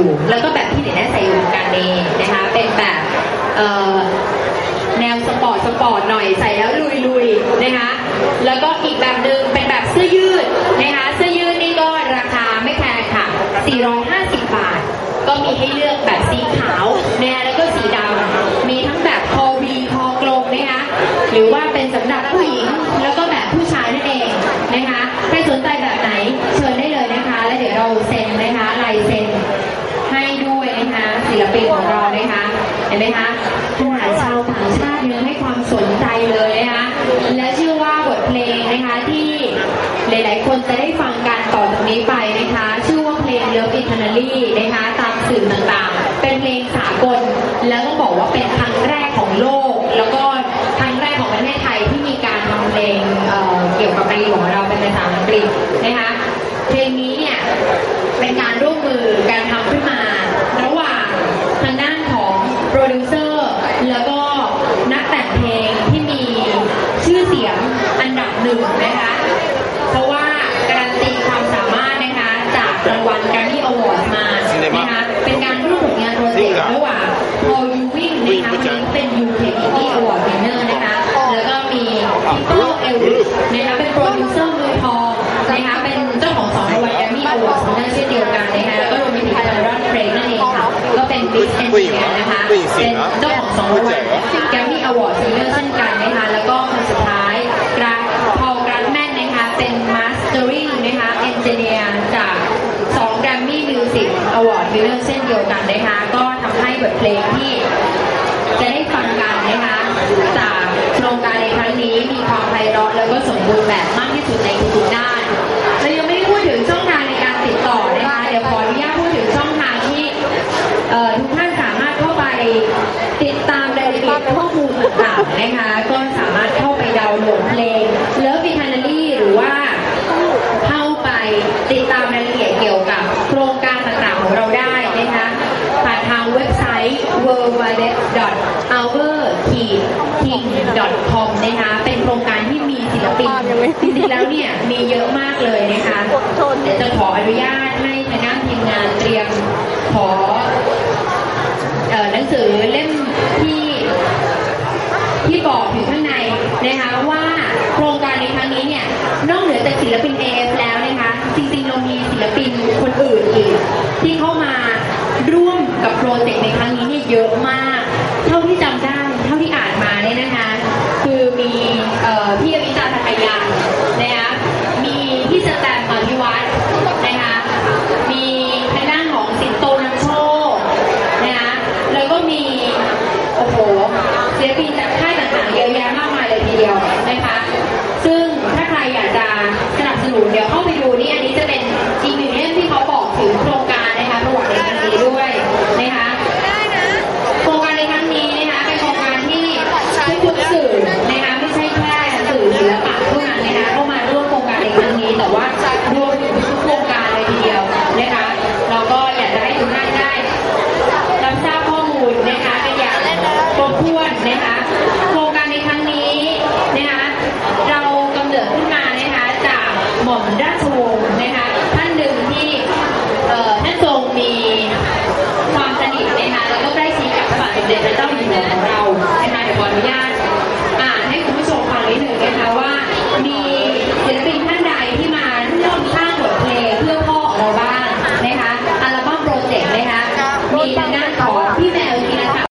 อยู่ แล้วก็แบบที่เด็กแน่ใส่อยู่เหมือนกันเองนะคะ เป็นแบบแนวสปอร์ตสปอร์ตหน่อยใส่แล้วลุยลุยนะคะ แล้วก็อีกแบบหนึ่งเป็นแบบเสื้อยืดนะคะเสื้อยืดนี่ก็ราคาไม่แพงค่ะ 450 บาท ก็มีให้เลือกแบบสีขาวนะคะแล้วก็สีดำมีทั้งแบบคอวีคอกลมนะคะหรือว่าเป็นสำหรับผู้หญิงแล้วก็ ลาย ๆ คนจะได้ฟังกันต่อจากนี้ไปนะคะ ชื่อว่าเพลง Love Eternally นะคะตามสื่อต่างๆ เป็นเพลงสากล แล้วก็บอกว่าเป็นครั้งแรกของโลก แล้วก็ครั้งแรกของประเทศไทยที่มีการทำเพลงเเกี่ยวกับในหลวงเราเป็นภาษาอังกฤษนะคะ เพลงนี้เนี่ยเป็นการร่วมมือการทำขึ้นมา ระหว่างทางด้านของโปรดิวเซอร์แล้วก็นักแต่งเพลงที่มีชื่อเสียงอันดับหนึ่งนะคะ เพราะว่าการันตีความสามารถนะคะจากรางวัล Grammy Award มานะคะ เป็นการร่วมผลงานโปรเจกต์ระหว่าง Paul Ewing นะคะคนนี้เป็น UK Indie Award Winner นะคะ แล้วก็มี People Elvis นะคะเป็นโปรดิวเซอร์มือทองนะคะเป็นเจ้าของสองรางวัล Grammy Award ของนั่นเช่นเดียวกันนะคะแล้วก็รวมไปถึง Aaron Craig นั่นเองค่ะก็เป็น Big Engineer นะคะเป็นเจ้าของสองรางวัล Grammy Award Winner เช่นกันนะคะแล้วก็คนสุดท้ายกราพอลกราฟแมนนะคะเป็น Mastering นะคะ Engineer จากสอง Grammy Music Award Winner เช่นเดียวกันนะคะก็ทำให้ บทเพลงที่จะได้ฟังกันนะคะจากโครงการในครั้งนี้มีความไพเราะแล้วก็สมบูรณ์แบบมากที่สุดในทุกๆด้านเรายังไม่ได้พูดถึงช่องทางในการติดต่อนะคะเดี๋ยวขออนุญาตพูดถึงช่องทางที่ทุกท่านสามารถเข้าไปติดตามรายละเอียดข้อมูลต่างๆนะคะก็สามารถเข้าไปดาวน์โหลดเพลง Love Eternally หรือว่า เข้าไปติดตามรายละเอียดเกี่ยวกับโครงการต่างๆของเราได้นะคะผ่านทางเว็บไซต์ www.our-king.com นะคะ เป็นโครงการที่มีศิลปินจริงๆแล้วเนี่ยมีเยอะมากเลยนะคะเดี๋ยวจะขออนุญาตให้ทางด้านทีมงานเตรียมขอเอ่อหนังสือเล่มที่ที่บอกอยู่ข้างในนะคะว่าโครงการในครั้งนี้เนี่ยนอกเหนือจากศิลปิน AF แล้วนะคะ จริงๆเรามีศิลปินคนอื่นอีกที่เข้ามาร่วม กับโปรเจกต์ในครั้งนี้เนี่ยเยอะมาก That's a war